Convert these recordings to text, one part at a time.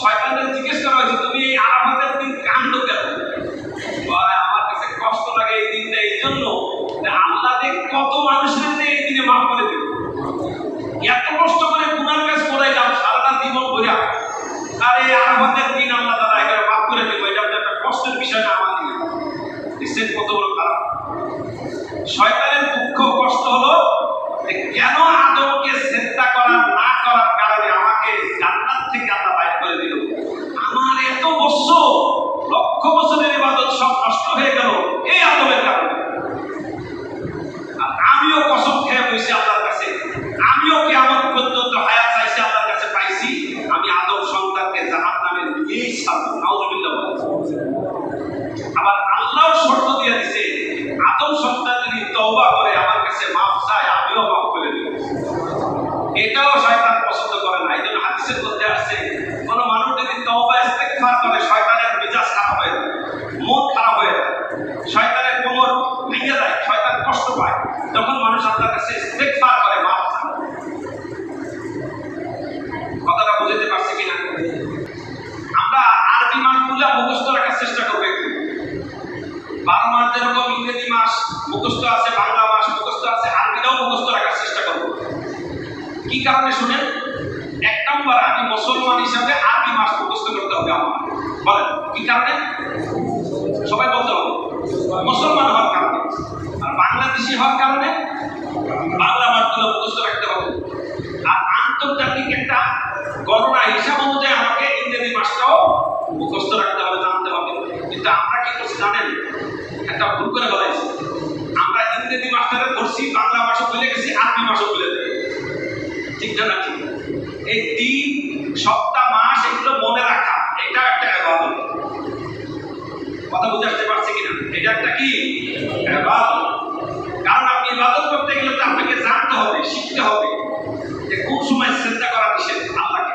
শয়তানের জিজ্ঞেস করা হয়েছে, তুমি এই আরাফাতের দিন কান্দ কেন? আমার কাছে কষ্ট লাগে এই দিনটা, এই জন্য আল্লাহ কত মানুষের এই দিনে মাফ করে দেবে এত কষ্ট করে গুনার কাজ করাইলাম সারাটা জীবন বইয়া আর এই আরাফাতের দিন আল্লাহ তারা এখানে মাফ করে দেবো এটা একটা কষ্টের বিষয় না আমার দেখছেন কত বড় খারাপ। শয়তানের দুঃখ কষ্ট হলো কেন আদমকে চিন্তা করা না দিয়েই ছাড়বো নাউজুবিল্লাহ আবার আল্লাহ শর্ত দিয়ে দিছে, আদম সন্তান যদি তওবা করে, আমার কাছে মাফ চায়, আমিও মাফ করে দিব এটাও শয়তান পছন্দ করে না এই জন্য হাদিসের মধ্যে আসছে কোন মানুষ যদি তওবা ইস্তেগফার করে শয়তানের মেজাজ খারাপ হয়ে যায় মন খারাপ হয়ে যায় শয়তানের কোমর ভেঙে যায় শয়তান কষ্ট পায় তখন মানুষ আল্লাহর কাছে ইস্তেগফার করে মাফ চায় কথাটা বুঝতে পারছি কিনা আমরা আরবি মাসগুলো মুখস্থ রাখার চেষ্টা করব একটু বারো মাস যেরকম ইংরেজি মাস মুখস্থ আছে, বাংলা মাস মুখস্থ আছে, আরবিটাও মুখস্থ রাখার চেষ্টা করব। কি কারণে শুনেন? এক নম্বর, আমি মুসলমান হিসাবে আরবি মাস মুখস্থ করতে হবে আমার। বলেন, কি কারণে? সবাই বলতে হবে। মুসলমান হওয়ার কারণে। আর বাংলাদেশি হওয়ার কারণে? বাংলা মাসগুলো মুখস্থ রাখতে হবে। আর আন্তর্জাতিক একটা গণনা হিসাব অনুযায়ী আমাকে ইংরেজি মাসটাও মুখস্থ রাখতে হবে, জানতে হবে। কিন্তু আমরা কি করছি জানেন? একটা ভুল করে বলাইছি ইংরেজি মাসটারে ধরছি বাংলা মাসও ভুলে গেছি, আরবি মাসও ভুলে গেছি ঠিক না ঠিক এই দিন সপ্তাহ, মাস এগুলো মনে রাখা এটা একটা ইবাদত কথা বুঝে আসতে পারছি কিনা? এটা একটা কি? ইবাদত কারণ আপনি ইবাদত করতে গেলে তো আপনাকে জানতে হবে, শিখতে হবে যে কোন সময় চিন্তা করা নিষেধ আল্লাহকে।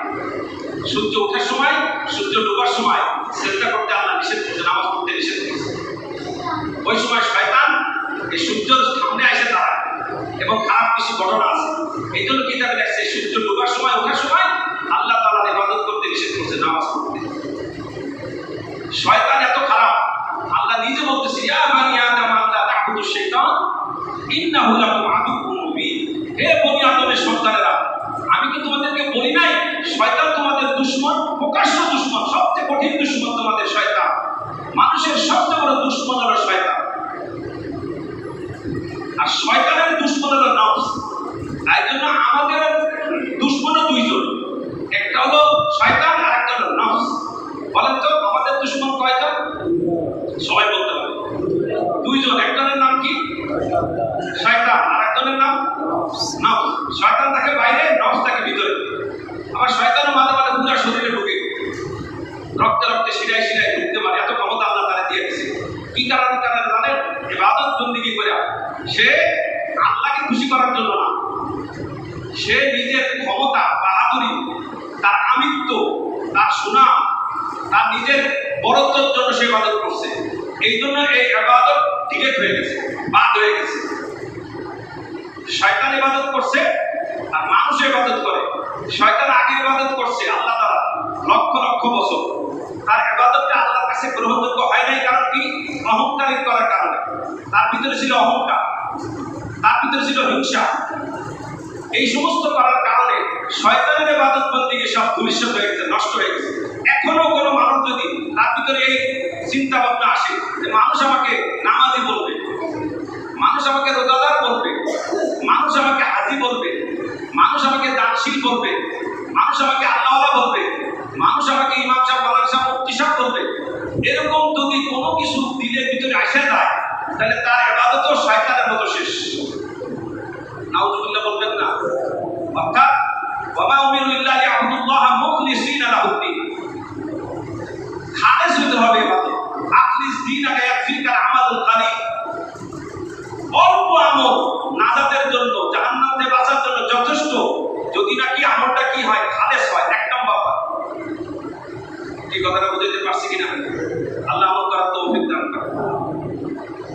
সূর্য ওঠার সময়, সূর্য ডোবার সময় চিন্তা করতে আল্লাহ নিষেধ করছে, নামাজ পড়তে নিষেধ করছে। ওই সময় এই সূর্যের সামনে এসে দাঁড়ায় এবং খারাপ কিছু ঘটনা আছে। এই জন্য কিতাবে লেখছে সূর্য ডোবার সময়, ওঠার সময় আল্লাহ তাআলার ইবাদত করতে নিষেধ করছে নামাজ পড়তে। শয়তান এত খারাপ, আল্লাহ নিজে বলতেছে, ইয়া বানি আদম আল্লাহ তাকুদু শাইতান ইন্নাহু লাকুম আদুউম মুবিন। হে বনি আদমের সন্তানেরা, আমি কি তোমাদেরকে বলি নাই, শয়তান তোমাদের দুশমন, প্রকাশ্য দুশমন, সবচেয়ে কঠিন দুশমন তোমাদের শয়তান। মানুষের সবচেয়ে বড় দুশমন হলো শয়তান আর শয়তানের দুশ্মন হলো তাই জন্য আমাদের দুশ্মনও দুইজন। একটা হলো শয়তান আর একটা হলো নফস। বলেন তো, আমাদের দুশ্মন কয়টা সবাই বলতে হবে দুইজন, একজনের নাম কি? শয়তান। আর একজনের নাম নফস। শয়তান থাকে বাইরে, নফস থাকে ভিতরে। আবার শয়তানও মাঝে মাঝে পুরো শরীরে ঢুকে। রক্তে রক্তে শিরায় শিরায় ঢুকতে পারে। এত ক্ষমতা আল্লাহ তারা দিয়ে দিয়েছে। কি কারণে? কারণে জানেন ইবাদত বন্দিগি করে সে আল্লাহকে খুশি করার জন্য না। সে নিজের ক্ষমতা, বাহাদুরি, তার আমিত্ব, তার সুনাম, তার নিজের বড়ত্বের জন্য সে ইবাদত করছে। এই জন্য এই ইবাদত ডিলেট হয়ে গেছে, বাদ হয়ে গেছে। শয়তান ইবাদত করছে, আর মানুষ ইবাদত করে। শয়তান আগে ইবাদত করছে আল্লাহ তারা লক্ষ লক্ষ বছর। তার ইবাদতটা আল্লাহর কাছে গ্রহণযোগ্য হয় নাই, কারণ কি? অহংকারিক করার কারণে। তার ভিতরে ছিল অহংকার। তার ভিতরে ছিল হিংসা। এই সমস্ত করার কারণে শয়তানের বন্দিকে সব ভবিষ্যৎ হয়ে গেছে, নষ্ট হয়ে গেছে। এখনও কোনো মানুষ যদি তার ভিতরে এই চিন্তা ভাবনা আসে, যে মানুষ আমাকে নামাজি বলবে, মানুষ আমাকে রোজাদার বলবে, মানুষ আমাকে হাজি বলবে, মানুষ আমাকে দানশীল বলবে, মানুষ আমাকে আল্লাহওয়ালা বলবে, মানুষ আমাকে ইমাম সাহেব বালান সাহেব, মুফতি সাহেব বলবে, এরকম যদি কোনো কিছু দিলের ভিতরে আসে যায়, তাহলে তার now